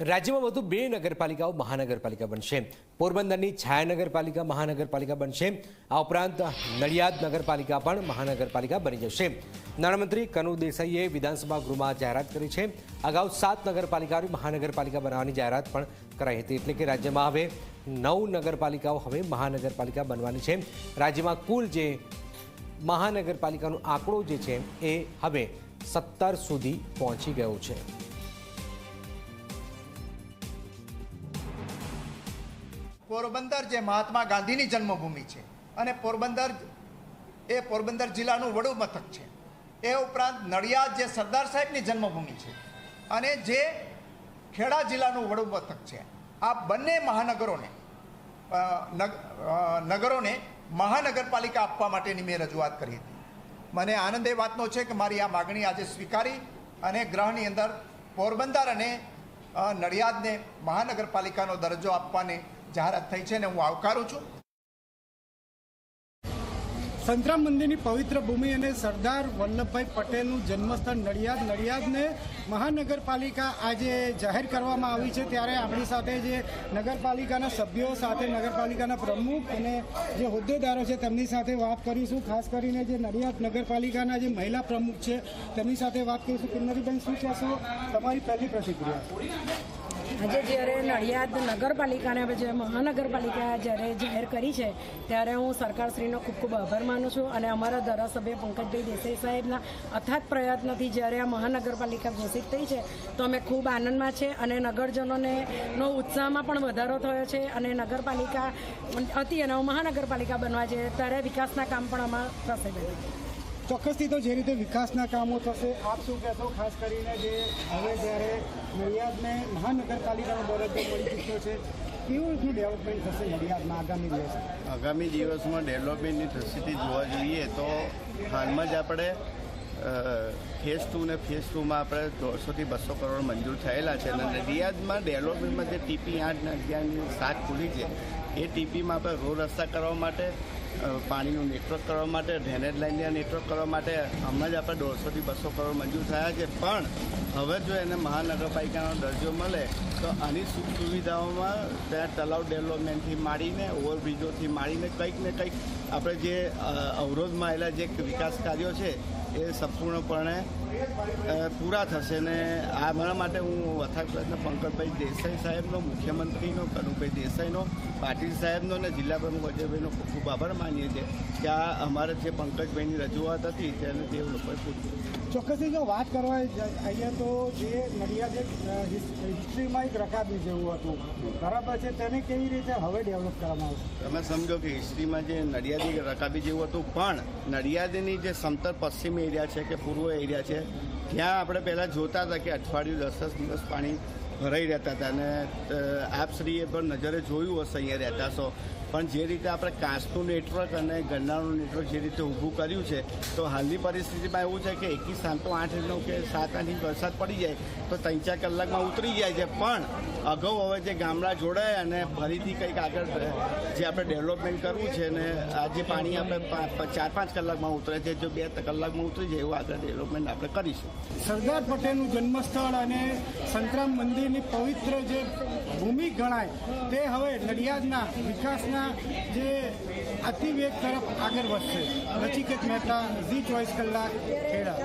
રાજ્યમાં વધુ બે નગરપાલિકાઓ મહાનગરપાલિકા બનશે. પોરબંદરની છાયા નગરપાલિકા મહાનગરપાલિકા બનશે. આ ઉપરાંત નડિયાદ નગરપાલિકા પણ મહાનગરપાલિકા બની જશે. નાણામંત્રી કનુ દેસાઈએ વિધાનસભા ગૃહમાં જાહેરાત કરી છે. અગાઉ સાત નગરપાલિકાઓની મહાનગરપાલિકા બનાવવાની જાહેરાત પણ કરાઈ હતી. એટલે કે રાજ્યમાં હવે નવ નગરપાલિકાઓ હવે મહાનગરપાલિકા બનવાની છે. રાજ્યમાં કુલ જે મહાનગરપાલિકાનો આંકડો જે છે એ હવે સત્તર સુધી પહોંચી ગયો છે. પોરબંદર જે મહાત્મા ગાંધીની જન્મભૂમિ છે અને પોરબંદર એ પોરબંદર જિલ્લાનું વડુ મથક છે. એ ઉપરાંત નડિયાદ જે સરદાર સાહેબની જન્મભૂમિ છે અને જે ખેડા જિલ્લાનું વડુ મથક છે. આ બંને મહાનગરોને નગરોને મહાનગરપાલિકા આપવા માટેની મેં રજૂઆત કરી હતી. મને આનંદ એ વાતનો છે કે મારી આ માગણી આજે સ્વીકારી અને ગ્રહની અંદર પોરબંદર અને નડિયાદને મહાનગરપાલિકાનો દરજ્જો આપવાની જાહેરાત થઈ છે અને હું આવકારું છું. સંતરામ મંદિરની પવિત્ર ભૂમિ અને સરદાર વલ્લભભાઈ પટેલનું જન્મસ્થળ નડિયાદ. નડિયાદને મહાનગરપાલિકા આજે જાહેર કરવામાં આવી છે. ત્યારે આપણી સાથે જે નગરપાલિકાના સભ્યો સાથે નગરપાલિકાના પ્રમુખ અને જે હોદ્દેદારો છે, તેમની સાથે વાત કરીશું. ખાસ કરીને જે નડિયાદ નગરપાલિકાના જે મહિલા પ્રમુખ છે, તેમની સાથે વાત કરીશું. કિન્નરીબેન, શું કહેશો? તમારી પહેલી પ્રતિક્રિયા. આજે જ્યારે નડિયાદ નગરપાલિકાને જે મહાનગરપાલિકા જ્યારે જાહેર કરી છે, ત્યારે હું સરકારશ્રીનો ખૂબ ખૂબ આભાર માનું છું અને અમારા ધારાસભ્ય પંકજભાઈ દેસાઈ સાહેબના અથાગ પ્રયત્નથી જ્યારે આ મહાનગરપાલિકા ઘોષિત થઈ છે, તો અમે ખૂબ આનંદમાં છે અને નગરજનોને નો ઉત્સાહમાં પણ વધારો થયો છે અને નગરપાલિકા હતી અને મહાનગરપાલિકા બનવા છે, ત્યારે વિકાસના કામ પણ અમારા થશે. ચોક્કસથી તો જે રીતે વિકાસના કામો થશે, આપ શું કહેશો? ખાસ કરીને જે હવે જ્યારે નડિયાદને મહાનગરપાલિકાનો દરજ્જો મળી ચૂક્યો છે, કેવું રીતનું ડેવલપમેન્ટ થશે નડિયાદમાં આગામી દિવસ? આગામી દિવસમાં ડેવલપમેન્ટની દ્રષ્ટિથી જોવા જોઈએ તો હાલમાં જ આપણે ફેઝ ટુ ને ફેઝ ટુમાં આપણે દોઢસોથી બસો કરોડ મંજૂર થયેલા છે અને નડિયાદમાં ડેવલપમેન્ટમાં જે ટીપી આઠ ને અગિયારની સાત ખુલી છે, એ ટીપીમાં આપણે રોડ રસ્તા કરવા માટે પાણીનું નેટવર્ક કરવા માટે, ડ્રેનેજ લાઇનને નેટવર્ક કરવા માટે હમણાં જ આપણે દોઢસોથી બસો કરોડ મંજૂર થયા છે. પણ હવે જો એને મહાનગરપાલિકાનો દરજ્જો મળે, તો આની સુખ સુવિધાઓમાં ત્યાં તલાવ ડેવલપમેન્ટથી માંડીને, ઓવરબ્રિજોથી માંડીને કંઈક ને કંઈક આપણે જે અવરોધમાં આવેલા જે વિકાસ કાર્યો છે, એ સંપૂર્ણપણે પૂરા થશે. ને આ મારા માટે હું અથાગ પ્રયત્ન પંકજભાઈ દેસાઈ સાહેબનો, મુખ્યમંત્રીનો, કનુભાઈ દેસાઈનો, પાટીલ સાહેબનો અને જિલ્લા પ્રમુખ અજયભાઈનો ખૂબ ખૂબ આભાર માનીએ છીએ કે આ અમારે જે પંકજભાઈની રજૂઆત હતી, તેને તે લોકોએ પૂરી ચોક્કસથી જો વાત કરવા અહીંયા તો જે નડિયાદ હિસ્ટ્રીમાં એક રકાબી જેવું હતું. બરાબર છે? તેને કેવી રીતે હવે ડેવલપ કરવામાં આવશે? તમે સમજો કે હિસ્ટ્રીમાં જે નડિયાદી રકાબી જેવું હતું, પણ નડિયાદની જે સમતર પશ્ચિમ એરિયા છે કે પૂર્વ એરિયા છે, ત્યાં આપણે પહેલાં જોતા હતા કે અઠવાડિયું દસ દસ દિવસ પાણી ભરાઈ રહેતા હતા અને આપશ્રી આપશ્રીએ પણ નજરે જોયું હશે અહીંયા રહેતા છો પણ જે રીતે આપણે કાચનું નેટવર્ક અને ગરનાળનું નેટવર્ક જે રીતે ઊભું કર્યું છે, તો હાલની પરિસ્થિતિમાં એવું છે કે એકી સાંતો આઠ ઇંચનો કે સાત આઠ ઇંચ વરસાદ પડી જાય, તો ત્રણ ચાર કલાકમાં ઉતરી જાય છે. પણ અગાઉ હવે જે ગામડા જોડાય અને ફરીથી કંઈક આગળ જે આપણે ડેવલપમેન્ટ કરવું છે ને, આ જે પાણી આપણે ચાર પાંચ કલાકમાં ઉતરે છે, જો બે કલાકમાં ઉતરી જાય એવું આગળ ડેવલપમેન્ટ આપણે કરીશું. સરદાર પટેલનું જન્મસ્થળ અને સંતરામ મંદિરની પવિત્ર જે ભૂમિ ગણાય, તે હવે નડિયાદના વિકાસના જે અતિવેગ તરફ આગળ વધશે. નચિકેત મહેતા, ઝી ચોવીસ કલાક, ખેડા.